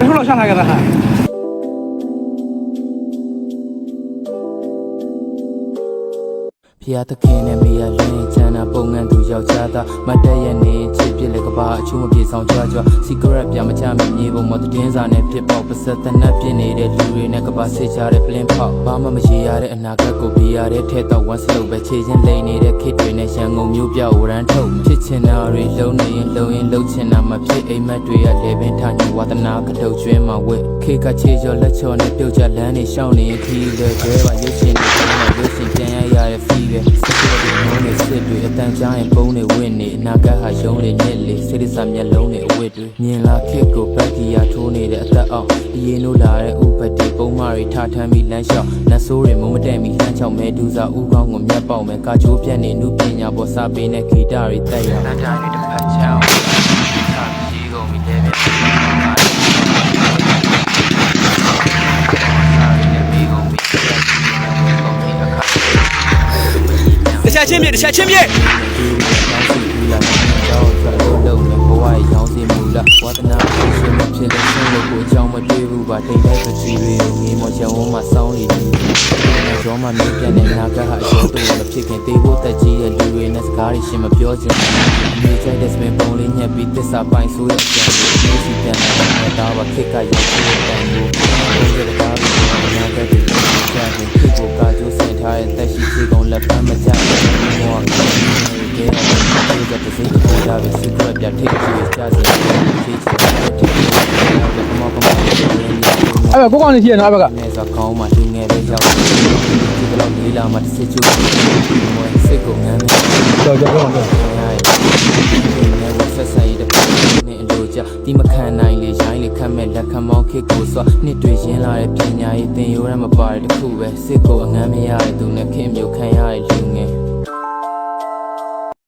ချထားကြတာဟာဖျားသခင်နဲ့မိရလင်းချမ်းသာပုံငန်းသူယောက်ျားသားမတ်တက်ရဲ့နေချစ် ပြစ်လေကဘာအချိုးမပြေဆောင်ကြွကြွစီကရက်ပြမချမမြေပုံမတင်းစာနဲ့ပြစ်ပေါက်ပစက်တနက်ပြစ်နေတဲ့လူတွေနဲ့ကဘာဆေးချတဲ့ပလင်းပေါက်ဘာမှမရေရတဲ့အနာဂတ်ကိုပြရတဲ့ထဲတော့ဝမ်းစလုံးပဲခြေချင်းလိန်နေတဲ့ခေတ်တွေနဲ့ရန်ကုန်မျိုးပြဝရန်ထုတ်ဖြစ်ချင်တာတွေလုံးနေရင်လုံးရင်လုံးချင်တာမဖြစ်အိမ်မက်တွေကလေပင်ထားညဝါသနာကတုတ်ကျွင်းမှာဝက်ခေတ်ကခြေကျော်လက်ချော်နဲ့ပြုတ်ကြလမ်းနေရှောင်းနေခီးလေကျွဲပါရုပ်ရှင်တွေရုပ်ရှင်ပြန်ရရတဲ့ဖီးပဲစစ် တွေမုန်းနေစစ်တွေအတန်ကြားရင်ပုံးနေဝင့်နေအနာဂတ်ဟာရုံးနေညစ်လေစိတ်ဆာမျက်လုံးတွေအဝတ်တွေမြင်လာခေတ်ကိုဘက်ကီယာထိုးနေတဲ့အသက်အောင်ဒီရင်တို့လာတဲ့ဥပဒေပုံမှန်တွေထားထမ်းပြီးလမ်းလျှောက်လက်ဆိုးတွေမုံမတဲ့မီလှမ်းချောက်မဲဒူစာဥကောင်းကိုမျက်ပေါက်မဲကာချိုးပြက်နေနုပညာပေါ်စာပေနဲ့ဂီတတွေတက်ရတန်တိုင်းတွေတစ်ဖက်ချောင်း ခြားချင်းပြတခြားချင်းပြရောင်းစီဘူးလားကြောက်ကြောက်လို့လုံးနဲ့ဘဝရောင်းစီမူလားဝါသနာဖြစ်ရှင်မဖြစ်တဲ့ဆုံးလို့ကိုအကြောင်းမတွေ့ဘူးပါတိတ်တဲ့ပစီတွေကိုငေးမောချောင်းဝမှာစောင်းနေတယ်။ရောမှမြပြတ်တဲ့နာကဟာရောတော့မဖြစ်ခင်တေးဖို့တက်ကြီးရဲ့လူတွေနဲ့စကားတွေရှင်မပြောချင်ဘူး။မြေချိုက်တဲ့စပင်ပုံလေးညက်ပြီးတစ္ဆာပိုင်ဆိုးရဲ့ကြံလို့စီပြန်လာတာပါခစ်ကရောက်တဲ့တန်ကိုဘယ်လို စီကောင်လက်ဖမ်းမချဘူး။မောကဲဒီကတစိတ်ကိုဒါပဲစစ်ကွက်ပြထိတ်ကြီးကြာစီချီချီထိတ်ကြီးတော့ကမောကမောအဲ့ဘကိုကောင်လေးရှိရနော်အဲ့ဘက်ကနေစကောင်းမှသူငယ်လေးရောက်ဒီကတော့လေးလာမှတစ်စစ်ချိုးမွေးစစ်ကိုငမ်းနေကြောက်ကြောက်ကြောက်ကြောက်နေဝဆက်ဆိုင်တဲ့နေအလိုကြဒီမခံနိုင်လေရိုင်းလေ ခတ်မဲ့လက်ခမောင်းခစ်ကိုစွာနှစ်တွေရင်းလာတဲ့ပညာရေးသင်ရိုးရမပါတဲ့တခုပဲစစ်ကိုအငမ်းမရတဲ့သူနဲ့ခင်မျိုးခံရတဲ့လူ